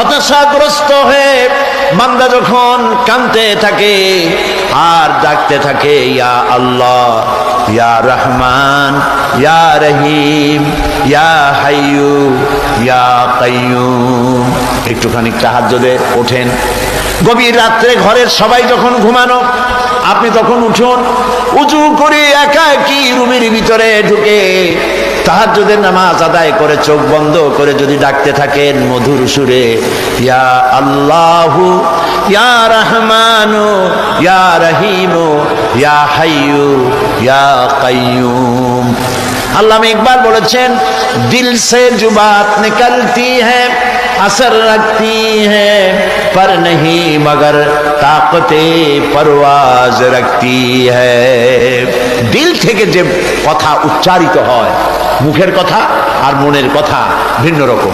হতাশাগ্রস্ত হয়ে বান্দা যখন কাঁদতে থাকে আর ডাকতে থাকে, ইয়া আল্লাহ, ইয়া রহমান, ইয়া রহিম, ইয়া হাইয়ু, ইয়া একটুখানি ওঠেন। গভীর রাত্রে ঘরের সবাই যখন ঘুমানো, আপনি তখন উঠুন উঁচু করে একা একই রুমের ভিতরে ঢুকে তাহাজ্জুদের নামাজ আদায় করে চোখ বন্ধ করে যদি ডাকতে থাকেন মধুর সুরে, ইয়া আল্লাহু, ইয়া রহমানু, ইয়া রহিমু, ইয়া হাইয়ু, ইয়া কাইয়ুম। আল্লাহ একবার বলেছেন, দিল সে জুবাত নিকলতি है असर रखती है पर नहीं मगर ताकते परवाज रखती है দিল থেকে যে কথা উচ্চারিত হয় মুখের কথা আর মনের কথা ভিন্ন রকম